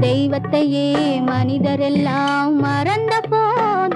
தெய்வத்தையே மனிதரெல்லாம் மறந்த போது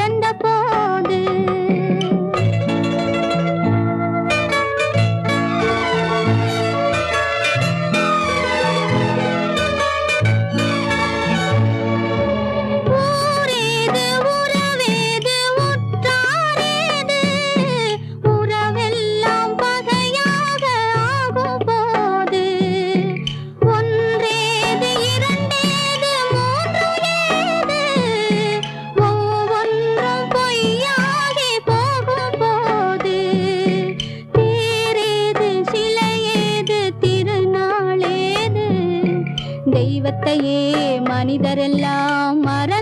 மனிதரெல்லாம் மர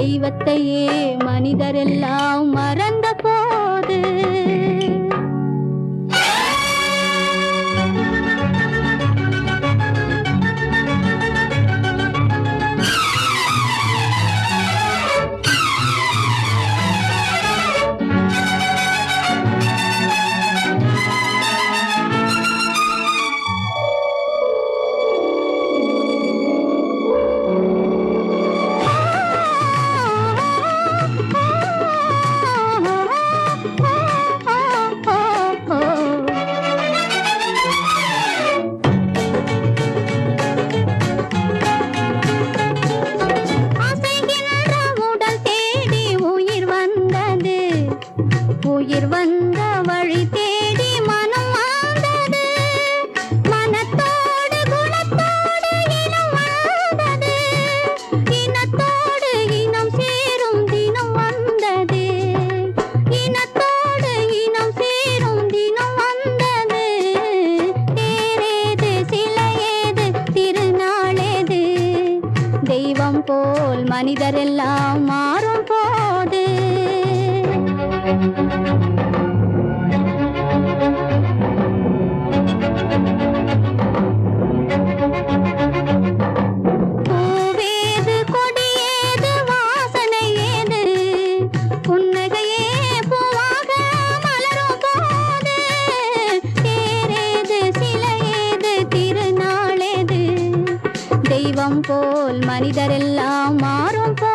தெய்வத்தையே மனிதரெல்லாம் மறந்த உயிர் வந்த வழி தேடி மனம் வாழ்ந்தது மனத்தோடு குணத்தோடு இனம் வாழ்ந்தது. இனத்தோடு இனம் சேரும் தினம் வந்தது. இனத்தோடு இனம் சேரும் தினம் வந்தது. தேரேது சிலையேது திருநாளேது. தெய்வம் போல் மனிதரெல்லாம் மாறும் போது. தெய்வம் போல் மனிதரெல்லாம் மாறும் போ